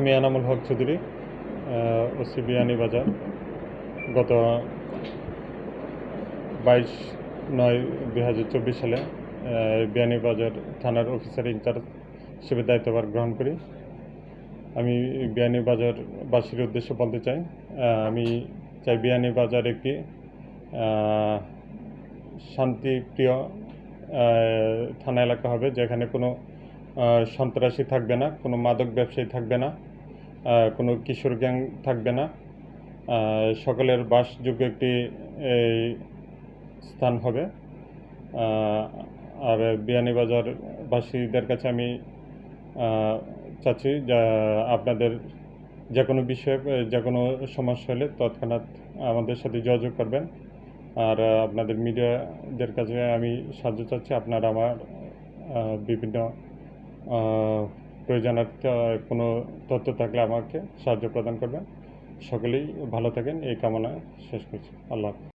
আমি এনামুল হক চৌধুরী ওসি বাজার। গত বাইশ নয় দুই হাজার চব্বিশ সালে বিয়ানীবাজার থানার অফিসার ইনচার্জ হিসেবে দায়িত্বভার গ্রহণ করি। আমি বিয়ানীবাজার বাসীর উদ্দেশ্যে বলতে চাই আমি চাই বিয়ানীবাজার একটি শান্তিপ্রিয় থানা এলাকা হবে, যেখানে কোনো সন্ত্রাসী থাকবে না, কোনো মাদক ব্যবসায়ী থাকবে না। কোনো কিশোর গ্যাং থাকবে না। সকলের বাসযোগ্য একটি স্থান হবে। আর বিয়ানীবাজার বাসীদের কাছে আমি চাচ্ছি যা, আপনাদের যে কোনো বিষয়ে, যে কোনো সমস্যা হলে তৎক্ষণাৎ আমাদের সাথে যোগাযোগ করবেন। আর আপনাদের মিডিয়াদের কাছে আমি সাহায্য চাচ্ছি। আপনারা আমার বিভিন্ন আহ, জানার কোনো তথ্য থাকলে আমাকে সাহায্য প্রদান করবেন সকলেই ভালো থাকেন এই কামনা শেষ করছি আল্লাহ।